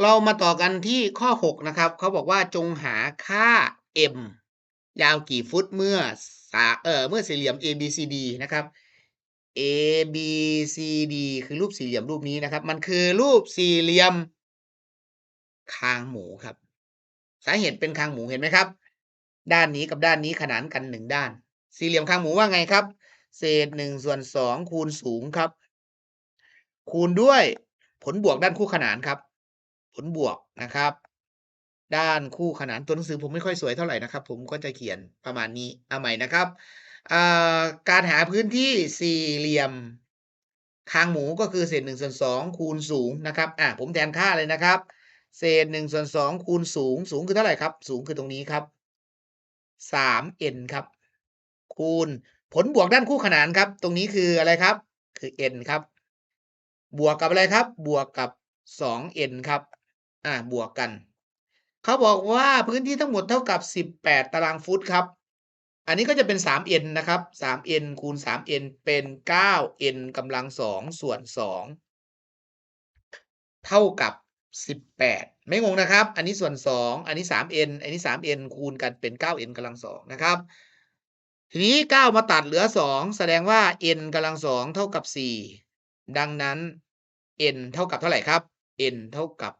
เรามาต่อกันที่ข้อ 6 นะครับ เขาบอกว่าจงหาค่า m ยาวกี่ฟุตเมื่อเอ่อเมื่อสี่เหลี่ยม ABCD นะครับ ABCD คือรูปสี่เหลี่ยมรูปนี้นะครับ มันคือรูปสี่เหลี่ยมคางหมูครับ สาเหตุเป็นคางหมูเห็นไหมครับ ด้านนี้กับด้านนี้ขนานกัน1ด้าน สี่เหลี่ยมคางหมูว่าไงครับ เศษ1ส่วน2คูณสูงครับ คูณด้วยผลบวกด้านคู่ขนานครับ ผลบวกนะครับ ด้านคู่ขนานตัวหนังสือผมไม่ค่อยสวยเท่าไหร่นะครับ ผมก็จะเขียนประมาณนี้เอาใหม่นะครับการหาพื้นที่สี่เหลี่ยมคางหมูก็คือเศษ1ส่วน2คูณสูงนะครับอ่าผมแทนค่าเลยนะครับ เศษ1ส่วน2คูณสูง สูงคือเท่าไหร่ครับ สูงคือตรงนี้ครับ 3n ครับ คูณผลบวกด้านคู่ขนานครับ ตรงนี้คืออะไรครับ คือ n ครับ บวกกับอะไรครับ บวกกับ 2n ครับ อ่าบวกกัน เขาบอกว่าพื้นที่ทั้งหมดเท่ากับ 18 ตารางฟุตครับ อันนี้ก็จะเป็น 3n นะครับ 3n คูณ 3n เป็น 9n กำลัง 2 ส่วน 2 เท่ากับ 18 ไม่งงนะครับ อันนี้ส่วน 2 อันนี้ 3n อันนี้ 3n คูณกันเป็น 9n กำลัง 2 นะครับ ทีนี้ 9 มาตัดเหลือ 2 แสดงว่า n กำลัง 2 เท่ากับ 4 ดังนั้น n เท่ากับเท่าไหร่ครับ n เท่ากับ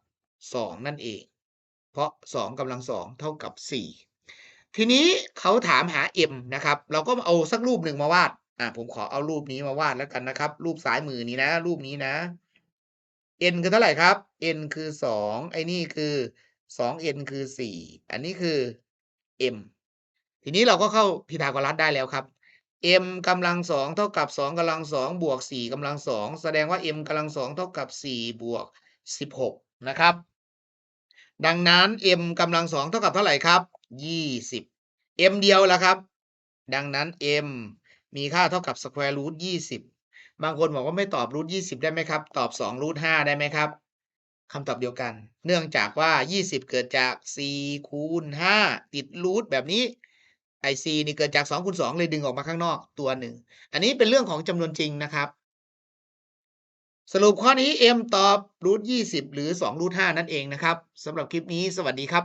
2 นั่นเอง เพราะ 2กำลัง2เท่ากับ 4 ทีนี้เขาถามหา m นะครับ เราก็เอาสักรูปหนึ่งมาวาดอ่าผมขอเอารูปนี้มาวาดแล้วกันนะครับ รูปซ้ายมือนี้นะ รูปนี้นะ n คือเท่าไหร่ครับ n คือ 2 ไอ้นี่คือ 2n คือ 4 อันนี้คือ m ทีนี้เราก็เข้าพีทาโกรัสได้แล้วครับ m กำลัง2เท่ากับ2กำลัง2บวก4กำลัง2แสดงว่า m กำลัง2เท่ากับ4บวก16 นะครับ ดังนั้น m กำลัง2เท่ากับเท่าไหร่ครับ20 m เดียวละครับ ดังนั้น m มีค่าเท่ากับ square root 20บางคนบอกว่าไม่ตอบ root 20ได้ไหมครับ ตอบ2 root 5ได้ไหมครับคำตอบเดียวกัน เนื่องจากว่า 20 เกิดจาก4คูณ5ติด root แบบนี้ไอ c นี่เกิดจาก2คูณ2เลยดึงออกมาข้างนอกตัวหนึ่ง อันนี้เป็นเรื่องของจำนวนจริงนะครับ สรุปข้อนี้ m ตอบรูทยี่สิบหรือสองรูทห้านั่นเองนะครับสำหรับคลิปนี้สวัสดีครับ